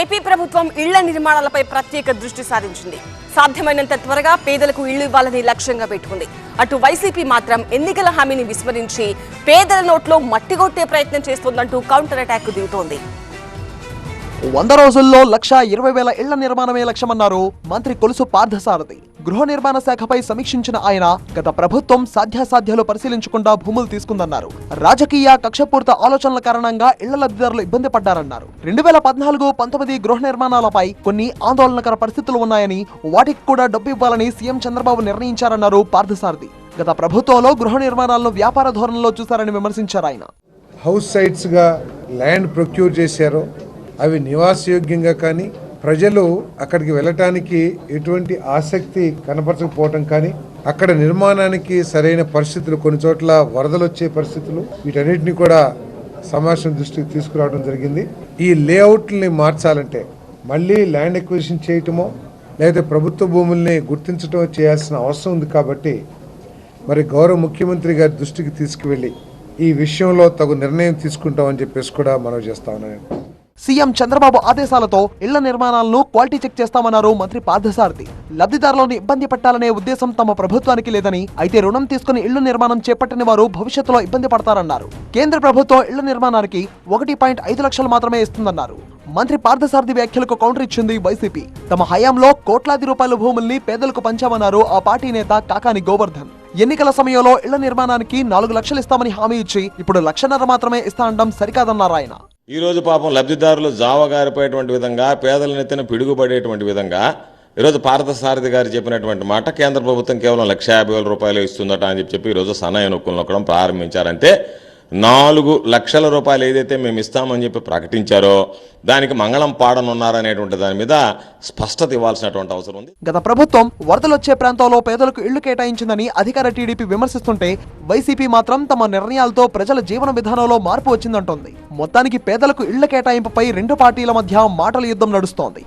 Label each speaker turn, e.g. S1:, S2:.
S1: AP ప్రభుత్వం ఇళ్ళ నిర్మాణాలపై ప్రత్యేక దృష్టి సారించింది. సాధ్యమైనంత త్వరగా పేదలకు ఇళ్ళు ఇవ్వాలని లక్ష్యంగా పెట్టుకుంది. అటు వైసీపీ మాత్రం ఎన్నికల హామీని విస్మరించి పేదల నోట్లో మట్టిగొట్టే ప్రయత్నం చేస్తోందంటూ కౌంటర్ అటాక్ దిగుతోంది.
S2: వంద రోజుల్లో లక్ష ఇరవై వేల ఇళ్ళ నిర్మాణమే లక్ష్యమన్నారు మంత్రి కొలుసు పార్థసారథి. గృహ నిర్మాణ శాఖపై సమీక్షించిన ఆయన గత ప్రభుత్వం సాధ్యాసాధ్యాలు పరిశీలించకుండా భూములు తీసుకుందన్నారు. రాజకీయ కక్షపూర్త ఆలోచనల కారణంగా ఇళ్ళ లబ్ధిదారులు ఇబ్బంది పడ్డారన్నారు. రెండు వేల పద్నాలుగు పంతొమ్మిది గృహ నిర్మాణాలపై కొన్ని ఆందోళనకర పరిస్థితులు ఉన్నాయని వాటికి కూడా డబ్బు ఇవ్వాలని సీఎం చంద్రబాబు నిర్ణయించారన్నారు పార్థసారథి. గత ప్రభుత్వంలో గృహ నిర్మాణాలను వ్యాపార ధోరణిలో చూశారని విమర్శించారు ఆయన.
S3: హౌస్ సైట్స్గా ల్యాండ్ ప్రొక్యూర్ చేశారో. అవి నివాసయోగ్యంగా కానీ ప్రజలు అక్కడికి వెళ్ళటానికి ఎటువంటి ఆసక్తి కనపరచకపోవటం కానీ అక్కడ నిర్మాణానికి సరైన పరిస్థితులు కొన్ని చోట్ల వరదలు వచ్చే పరిస్థితులు వీటన్నిటిని కూడా సమావేశం దృష్టికి తీసుకురావడం జరిగింది. ఈ లేఅవుట్ని మార్చాలంటే మళ్ళీ ల్యాండ్ ఎక్విజిషన్ చేయటమో లేదా ప్రభుత్వ భూముల్ని గుర్తించడం చేయాల్సిన అవసరం ఉంది కాబట్టి మరి గౌరవ ముఖ్యమంత్రి గారి దృష్టికి తీసుకువెళ్ళి ఈ విషయంలో తగు నిర్ణయం తీసుకుంటామని చెప్పేసి కూడా మనవి చేస్తా ఉన్నాను.
S2: సీఎం చంద్రబాబు ఆదేశాలతో ఇళ్ళ నిర్మాణాలను క్వాలిటీ చెక్ చేస్తామన్నారు మంత్రి పార్థసారథి. లబ్ధిదారులను ఇబ్బంది పెట్టాలనే ఉద్దేశం తమ ప్రభుత్వానికి లేదని అయితే రుణం తీసుకుని ఇళ్ళ నిర్మాణం చేపట్టని వారు భవిష్యత్తులో ఇబ్బంది పడతారన్నారు. కేంద్ర ప్రభుత్వం ఇళ్ళ నిర్మాణానికి ఒకటి పాయింట్ ఐదు లక్షలు మాత్రమే ఇస్తుందన్నారు. మంత్రి పార్థసారథి వ్యాఖ్యలకు కౌంటర్ ఇచ్చింది వైసీపీ. తమ హయాంలో కోట్లాది రూపాయల భూముల్ని పేదలకు పంచామన్నారు ఆ పార్టీ నేత కాకాని గోవర్ధన్. ఎన్నికల సమయంలో ఇళ్ళ నిర్మాణానికి నాలుగు లక్షలు ఇస్తామని హామీ ఇచ్చి ఇప్పుడు లక్షన్నర మాత్రమే ఇస్తా అనడం సరికాదన్నారు ఆయన.
S4: ఈరోజు పాపం లబ్ధిదారులు జావగారిపోయేటువంటి విధంగా పేదల నెత్తిన పిడుగుపడేటువంటి విధంగా ఈరోజు పార్థసారథి గారు చెప్పినటువంటి మాట కేంద్ర ప్రభుత్వం కేవలం లక్ష యాభై వేల రూపాయలు ఇస్తుందట అని చెప్పి చెప్పి ఈరోజు సన్నాయి నొక్కులు నొక్కడం ప్రారంభించారంటే నాలుగు లక్షల రూపాయలు ఏదైతే మేము ఇస్తామని చెప్పి ప్రకటించారో దానికి మంగళం పాడనున్నారనేటువంటి దాని మీద స్పష్టత ఇవ్వాల్సినటువంటి అవసరం ఉంది.
S2: గత ప్రభుత్వం వరదలొచ్చే ప్రాంతాల్లో పేదలకు ఇళ్ళు కేటాయించిందని అధికార టీడీపీ విమర్శిస్తుంటే వైసీపీ మాత్రం తమ నిర్ణయాలతో ప్రజల జీవన విధానంలో మార్పు వచ్చిందంటోంది. మొత్తానికి పేదలకు ఇళ్ళ కేటాయింపుపై రెండు పార్టీల మధ్య మాటల యుద్ధం నడుస్తోంది.